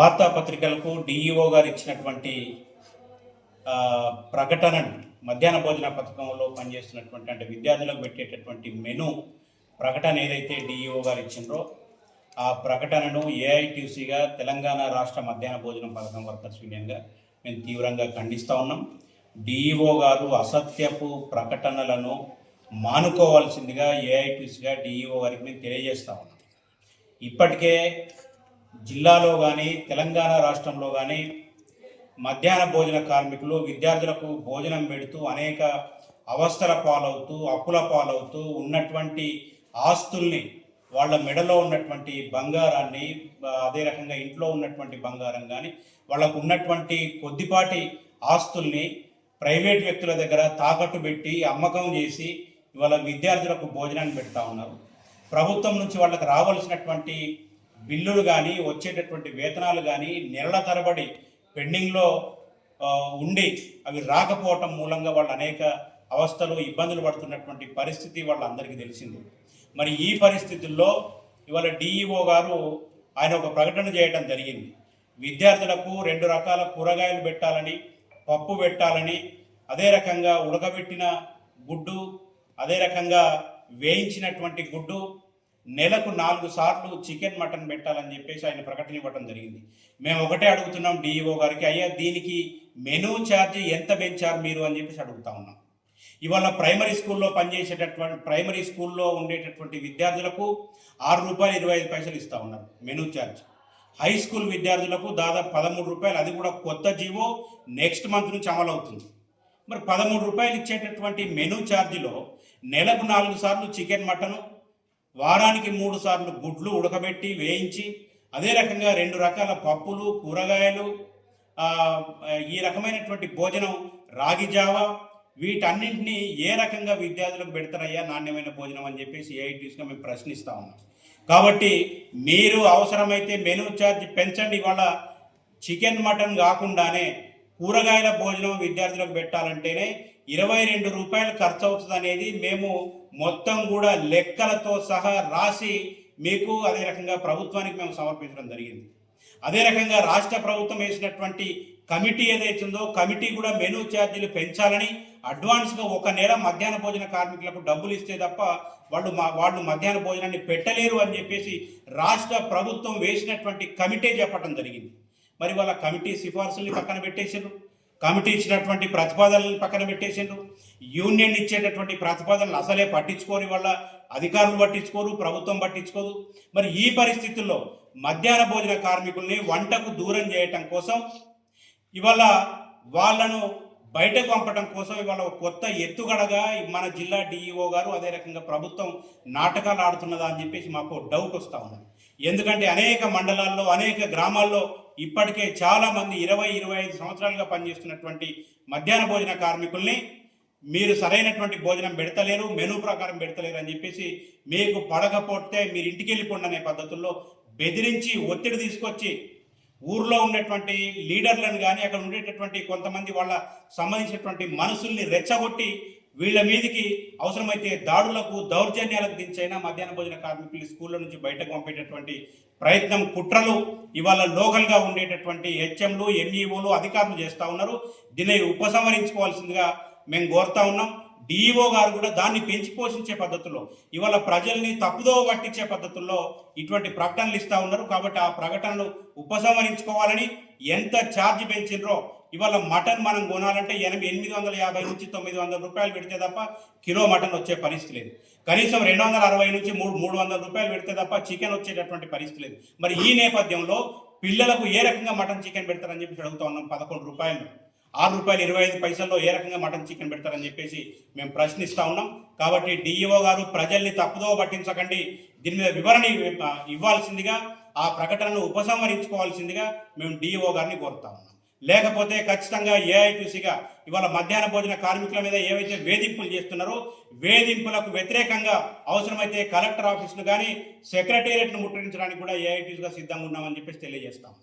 వార్తాపత్రికలకు DEO గారు ఇచ్చినటువంటి ప్రకటనను మధ్యాహ్న భోజన పథకంలో పనిచేస్తున్నటువంటి అంటే విద్యార్థులకు పెట్టేటటువంటి మెను ప్రకటన ఏదైతే డిఈఓ గారు ఇచ్చిండ్రో ఆ ప్రకటనను ఏఐటీసీగా తెలంగాణ రాష్ట్ర మధ్యాహ్న భోజనం పథకం వర్కర్స్ యూనియన్గా మేము తీవ్రంగా ఖండిస్తూ ఉన్నాం. డిఈఓ గారు అసత్యపు ప్రకటనలను మానుకోవాల్సిందిగా ఏఐటీసీగా డిఈఓ గారికి మేము తెలియజేస్తా ఉన్నాం. ఇప్పటికే జిల్లాలో కానీ తెలంగాణ రాష్ట్రంలో కానీ మధ్యాహ్న భోజన కార్మికులు విద్యార్థులకు భోజనం పెడుతూ అనేక అవస్థల పాలవుతూ అప్పుల పాలవుతూ ఉన్నటువంటి ఆస్తుల్ని వాళ్ళ మెడలో ఉన్నటువంటి బంగారాన్ని అదే రకంగా ఇంట్లో ఉన్నటువంటి బంగారం కానీ వాళ్ళకు ఉన్నటువంటి కొద్దిపాటి ఆస్తుల్ని ప్రైవేట్ వ్యక్తుల దగ్గర తాకట్టు పెట్టి అమ్మకం చేసి ఇవాళ విద్యార్థులకు భోజనాన్ని పెడతా ఉన్నారు. ప్రభుత్వం నుంచి వాళ్ళకి రావాల్సినటువంటి బిల్లులు కానీ వచ్చేటటువంటి వేతనాలు కానీ నెలల తరబడి పెండింగ్లో ఉండి అవి రాకపోవటం మూలంగా వాళ్ళు అనేక అవస్థలు ఇబ్బందులు పడుతున్నటువంటి పరిస్థితి వాళ్ళందరికీ తెలిసింది. మరి ఈ పరిస్థితుల్లో ఇవాళ డిఈఓ గారు ఆయన ఒక ప్రకటన చేయడం జరిగింది. విద్యార్థులకు రెండు రకాల కూరగాయలు పెట్టాలని పప్పు పెట్టాలని అదే రకంగా ఉడకబెట్టిన గుడ్డు అదే రకంగా వేయించినటువంటి గుడ్డు నెలకు నాలుగు సార్లు చికెన్ మటన్ పెట్టాలని చెప్పేసి ఆయన ప్రకటన ఇవ్వడం జరిగింది. మేము ఒకటే అడుగుతున్నాం డిఈఓ గారికి అయ్యా దీనికి మెనూ ఛార్జ్ ఎంత పెంచారు మీరు? అని చెప్పేసి అడుగుతా ఉన్నాం. ఇవాళ ప్రైమరీ స్కూల్లో పనిచేసేటటువంటి ప్రైమరీ స్కూల్లో ఉండేటటువంటి విద్యార్థులకు ఆరు రూపాయలు ఇరవై ఐదు పైసలు ఇస్తూ ఉన్నారు మెనూ ఛార్జ్. హై స్కూల్ విద్యార్థులకు దాదాపు పదమూడు రూపాయలు అది కూడా కొత్త జీవో నెక్స్ట్ మంత్ నుంచి అమలు అవుతుంది. మరి పదమూడు రూపాయలు ఇచ్చేటటువంటి మెనూ ఛార్జీలో నెలకు నాలుగు సార్లు చికెన్ మటను వారానికి మూడు సార్లు గుడ్లు ఉడకబెట్టి వేయించి అదే రకంగా రెండు రకాల పప్పులు కూరగాయలు ఈ రకమైనటువంటి భోజనం రాగి జావా వీటన్నింటినీ ఏ రకంగా విద్యార్థులకు పెడతారయ్యా నాణ్యమైన భోజనం అని చెప్పేసి ఏఐటీస్గా మేము ప్రశ్నిస్తా ఉన్నాం. కాబట్టి మీరు అవసరమైతే మెనూ ఛార్జ్ పెంచండి. ఇవాళ చికెన్ మటన్ కాకుండానే కూరగాయల భోజనం విద్యార్థులకు పెట్టాలంటేనే ఇరవై రెండు రూపాయలు ఖర్చు అవుతుంది అనేది మేము మొత్తం కూడా లెక్కలతో సహా రాసి మీకు అదే రకంగా ప్రభుత్వానికి మేము సమర్పించడం జరిగింది. అదే రకంగా రాష్ట్ర ప్రభుత్వం వేసినటువంటి కమిటీ ఏదైతే ఉందో కమిటీ కూడా మెనూ ఛార్జీలు పెంచాలని అడ్వాన్స్గా ఒక నెల మధ్యాహ్న భోజన కార్మికులకు డబ్బులు ఇస్తే తప్ప వాళ్ళు మా వాళ్ళు మధ్యాహ్న భోజనాన్ని పెట్టలేరు అని చెప్పేసి రాష్ట్ర ప్రభుత్వం వేసినటువంటి కమిటీ చెప్పడం జరిగింది. మరి వాళ్ళ కమిటీ సిఫార్సుల్ని పక్కన పెట్టేసారు కమిటీ ఇచ్చినటువంటి ప్రతిపాదనలను పక్కన పెట్టేసిండ్రు. యూనియన్ ఇచ్చేటటువంటి ప్రతిపాదనలు అసలే పట్టించుకోని వాళ్ళ అధికారులు పట్టించుకోరు ప్రభుత్వం పట్టించుకోదు. మరి ఈ పరిస్థితుల్లో మధ్యాహ్న భోజన కార్మికుల్ని వంటకు దూరం చేయటం కోసం ఇవాళ వాళ్ళను బయటకు పంపడం కోసం ఇవాళ కొత్త ఎత్తుగడగా మన జిల్లా డిఈఓ గారు అదే రకంగా ప్రభుత్వం నాటకాలు ఆడుతున్నదా అని చెప్పేసి మాకు డౌట్ వస్తూ ఉన్నది. ఎందుకంటే అనేక మండలాల్లో అనేక గ్రామాల్లో ఇప్పటికే చాలామంది ఇరవై ఇరవై ఐదు సంవత్సరాలుగా పనిచేస్తున్నటువంటి మధ్యాహ్న భోజన కార్మికుల్ని మీరు సరైనటువంటి భోజనం పెడతలేరు మెనూ ప్రకారం పెడతలేరు అని చెప్పేసి మీకు పడకపోతే మీరు ఇంటికి వెళ్ళిపోండి అనే పద్ధతుల్లో బెదిరించి ఒత్తిడి తీసుకొచ్చి ఊర్లో ఉన్నటువంటి లీడర్లను కానీ అక్కడ ఉండేటటువంటి కొంతమంది వాళ్ళ సంబంధించినటువంటి మనసుల్ని రెచ్చగొట్టి వీళ్ళ మీదికి అవసరమైతే దాడులకు దౌర్జన్యాలకు దించైనా మధ్యాహ్న భోజన కార్మికులు స్కూళ్ళ నుంచి బయటకు పంపేటటువంటి ప్రయత్నం కుట్రలు ఇవాళ లోకల్గా ఉండేటటువంటి హెచ్ఎంలు ఎంఈఓలు అధికారులు చేస్తూ ఉన్నారు. దీన్ని ఉపసంహరించుకోవాల్సిందిగా మేము కోరుతా ఉన్నాం. డిఈఓ గారు కూడా దాన్ని పెంచి పోషించే పద్ధతుల్లో ఇవాళ ప్రజల్ని తప్పుదో పట్టించే పద్ధతుల్లో ఇటువంటి ప్రకటనలు ఇస్తూ ఉన్నారు. కాబట్టి ఆ ప్రకటనలు ఉపసంహరించుకోవాలని ఎంత ఛార్జ్ పెంచిండ్రో ఇవాళ మటన్ మనం కొనాలంటే ఎనిమిది ఎనిమిది వందల యాభై నుంచి తొమ్మిది వందల రూపాయలు పెడితే తప్ప కిలో మటన్ వచ్చే పరిస్థితి లేదు. కనీసం రెండు వందల అరవై నుంచి మూడు మూడు వందల రూపాయలు పెడితే తప్ప చికెన్ వచ్చేటటువంటి పరిస్థితి లేదు. మరి ఈ నేపథ్యంలో పిల్లలకు ఏ రకంగా మటన్ చికెన్ పెడతారని చెప్పి అడుగుతా ఉన్నాం పదకొండు రూపాయలు. ఆరు రూపాయలు ఇరవై ఐదు పైసల్లో ఏ రకంగా మటన్ చికెన్ పెడతారని చెప్పేసి మేము ప్రశ్నిస్తా ఉన్నాం. కాబట్టి డిఈఓ గారు ప్రజల్ని తప్పుదో పట్టించకండి. దీని మీద వివరణ ఇవ్వాల్సిందిగా ఆ ప్రకటనను ఉపసంహరించుకోవాల్సిందిగా మేము డిఈఓ గారిని కోరుతా ఉన్నాం. లేకపోతే ఖచ్చితంగా ఏఐటీసీగా ఇవాళ మధ్యాహ్న భోజన కార్మికుల మీద ఏవైతే వేధింపులు చేస్తున్నారో వేధింపులకు వ్యతిరేకంగా అవసరమైతే కలెక్టర్ ఆఫీసును కానీ సెక్రటేరియట్ను ముట్టడించడానికి కూడా ఏఐటీసీగా సిద్ధంగా ఉన్నామని చెప్పేసి తెలియజేస్తాం.